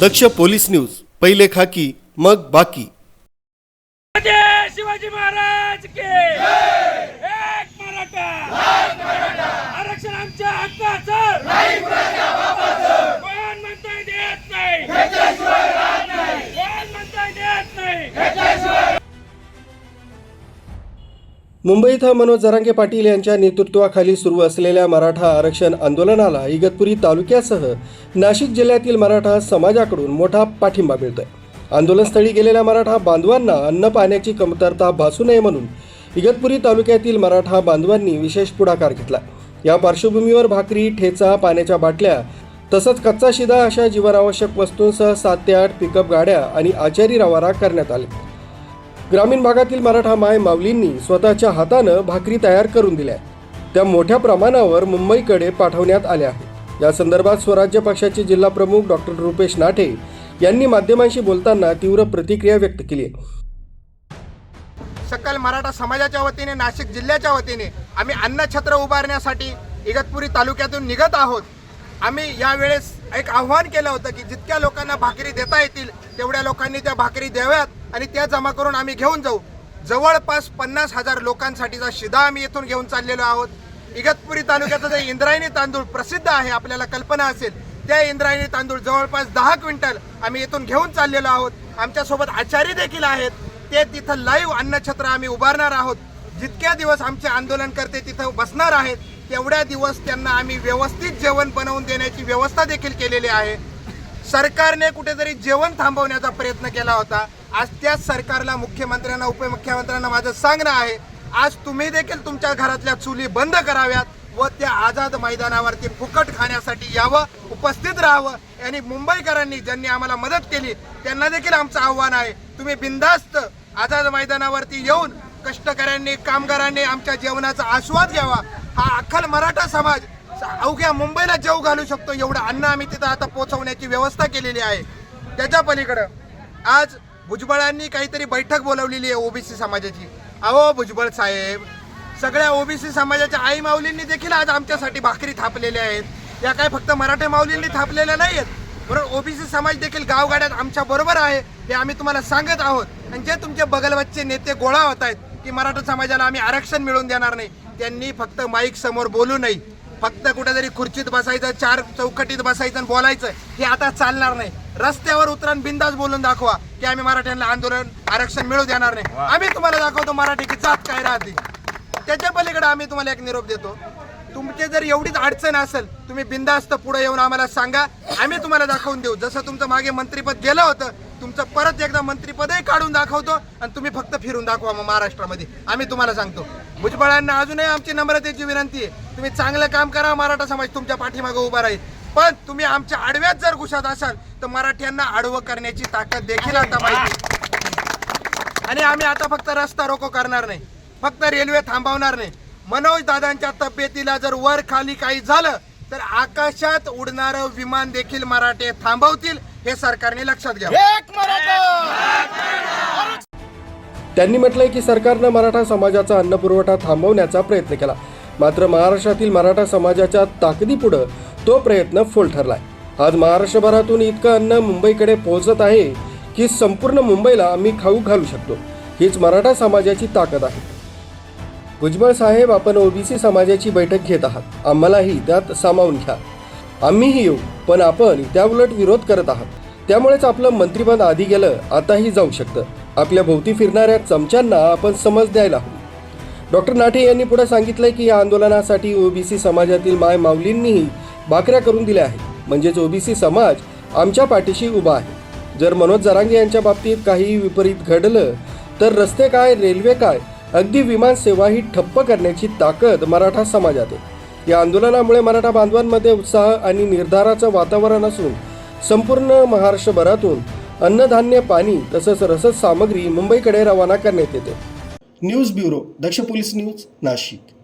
दक्ष police news पहिले खाकी मग बाकी. शिवाजी महाराज के! मुंबईत मनोज जरांगे पाटील यांच्या नेतृत्वाखाली सुरू असलेल्या मराठा आरक्षण आंदोलनाला इगतपुरी तालुक्यासह नाशिक जिल्ह्यातील मराठा समाजाकडून मोठा पाठिंबा मिळतोय. आंदोलनस्थळी गेलेल्या मराठा बांधवांना अन्न पाण्याची कमतरता भासू नये म्हणून इगतपुरी तालुक्यातील मराठा बांधवांनी विशेष पुढाकार घेतला. या पार्श्वभूमीवर भाकरी ठेचा पाण्याच्या बाटल्या तसंच कच्चा शिदा अशा जीवनावश्यक वस्तूंसह सात ते आठ पिकअप गाड्या आणि आचारी रवाना करण्यात आले. ग्रामीण भागातील मराठा माय माऊलींनी स्वतःच्या हातानं भाकरी तयार करून दिल्या. त्या मोठ्या प्रमाणावर मुंबईकडे पाठवण्यात आल्या आहेत. या संदर्भात स्वराज्य पक्षाचे जिल्हा प्रमुख डॉक्टर रुपेश नाठे यांनी माध्यमांशी बोलताना तीव्र प्रतिक्रिया व्यक्त केली सकल मराठा समाजाच्या वतीने नाशिक जिल्ह्याच्या वतीने आम्ही अन्नछत्र उभारण्यासाठी इगतपुरी तालुक्यातून निघत आहोत. आम्ही यावेळेस एक आव्हान केलं होतं की जितक्या लोकांना भाकरी देता येतील तेवढ्या लोकांनी त्या भाकरी द्याव्यात आणि त्या जमा करून आम्ही घेऊन जाऊ. जवळपास पन्नास हजार लोकांसाठीचा शिदा आम्ही येथून घेऊन चाललेलो आहोत. इगतपुरी तालुक्याचं जे इंद्रायणी तांदूळ प्रसिद्ध आहे आपल्याला कल्पना असेल त्या इंद्रायणी तांदूळ जवळपास दहा क्विंटल आम्ही इथून घेऊन चाललेलो आहोत. आमच्यासोबत आचारी देखील आहेत. ते तिथं लाईव्ह अन्नछत्र आम्ही उभारणार आहोत. जितक्या दिवस आमचे आंदोलनकर्ते तिथं बसणार आहेत तेवढ्या दिवस त्यांना आम्ही व्यवस्थित जेवण बनवून देण्याची व्यवस्था देखील केलेली आहे. सरकारने कुठेतरी जेवण थांबवण्याचा प्रयत्न केला होता. आज त्याच सरकारला मुख्यमंत्र्यांना उपमुख्यमंत्र्यांना माझं सांगणं आहे आज तुम्ही देखील तुमच्या घरातल्या चुली बंद कराव्यात व त्या आझाद मैदानावरती फुकट खाण्यासाठी यावं उपस्थित राहावं. आणि मुंबईकरांनी ज्यांनी आम्हाला मदत केली त्यांना देखील आमचं आव्हान आहे. तुम्ही बिंदास्त आझाद मैदानावरती येऊन कष्टकऱ्यांनी कामगारांनी आमच्या जेवणाचा आस्वाद घ्यावा. हा अख्खल मराठा समाज अवघ्या मुंबईला जेव घालू शकतो. एवढं अन्न आम्ही तिथं आता पोहोचवण्याची व्यवस्था केलेली आहे. त्याच्या पलीकडं आज भुजबळांनी काहीतरी बैठक बोलवलेली आहे ओबीसी समाजाची. अहो भुजबळ साहेब सगळ्या ओबीसी समाजाच्या आई माऊलींनी देखील आज आमच्यासाठी भाकरी थापलेल्या आहेत. या काय फक्त मराठी माऊलींनी थापलेल्या नाही आहेत बरोबर ओबीसी समाज देखील गावगाड्यात आमच्या बरोबर आहे हे आम्ही तुम्हाला सांगत आहोत. आणि जे तुमचे बगलवच्चे नेते गोळा होत आहेत की मराठा समाजाला आम्ही आरक्षण मिळवून देणार नाही त्यांनी फक्त माईक समोर बोलू नये. फक्त कुठेतरी खुर्चीत बसायचं चार चौकटीत बसायचं आणि बोलायचं. हे आता चालणार नाही. रस्त्यावर उतरून बिंदास बोलून दाखवा की आम्ही मराठ्यांना आंदोलन आरक्षण मिळू देणार नाही. आम्ही तुम्हाला दाखवतो मराठीची जात काय राहते. त्याच्या पलीकडे आम्ही तुम्हाला एक निरोप देतो. तुमचे जर एवढीच अडचण असेल तुम्ही बिंदास्त पुढे येऊन आम्हाला सांगा. आम्ही तुम्हाला दाखवून देऊ. जसं तुमचं मागे मंत्रीपद गेलं होतं तुमचं परत एकदा मंत्रीपदही काढून दाखवतो आणि तुम्ही फक्त फिरून दाखवा मग महाराष्ट्रामध्ये. आम्ही तुम्हाला सांगतो. भुजबळांना अजूनही आमची नम्रतेची विनंती आहे. तुम्ही चांगलं काम करा मराठा समाज तुमच्या पाठीमागे उभा राहील. पण तुम्ही आमच्या आडव्यात जर घुसत असाल तर मराठ्यांना आडवं करण्याची ताकद देखील आता माहिती आणि आम्ही आता फक्त रस्ता रोको करणार नाही. फक्त रेल्वे थांबवणार नाही. मनोज दादांच्या तब्येतीला जर वर खाली काही झालं तर आकाशात उडणारं विमान देखील मराठे थांबवतील. हे सरकारने लक्षात घ्या त्यांनी म्हटलंय की सरकारनं मराठा समाजाचा अन्नपुरवठा थांबवण्याचा प्रयत्न केला. मात्र महाराष्ट्रातील मराठा समाजाच्या ताकदीपुढं तो प्रयत्न फोल ठरलाय. आज महाराष्ट्रभरातून इतकं अन्न मुंबईकडे पोहोचत आहे की संपूर्ण मुंबईला आम्ही खाऊ घालू शकतो. हीच मराठा समाजाची ताकद आहे. भुजबळ साहेब आपण ओबीसी समाजाची बैठक घेत आहात. आम्हालाही त्यात सामावून घ्या. आम्हीही येऊ पण आपण त्याउलट विरोध करत आहात. त्यामुळेच आपलं मंत्रिपद आधी गेलं आताही जाऊ शकतं. आपल्या भोवती फिरणाऱ्या चमच्यांना आपण समज द्यायला हवी. डॉक्टर नाठे यांनी पुढे सांगितलंय की या आंदोलनासाठी ओबीसी समाजातील माय माऊलींनीही भाकऱ्या करून दिल्या आहेत. म्हणजेच ओबीसी समाज आमच्या पाठीशी उभा आहे. जर मनोज जरांगे यांच्या बाबतीत काही विपरीत घडलं तर रस्ते काय रेल्वे काय अगदी विमान सेवाही ठप्प करण्याची ताकद मराठा समाजात आहे. या आंदोलनामुळे मराठा बांधवांमध्ये उत्साह आणि निर्धाराचं वातावरण असून संपूर्ण महाराष्ट्रभरातून अन्नधान्य पाणी तसंच रसद सामग्री मुंबईकडे रवाना करण्यात येते. News bureau Daksh police news Nashik.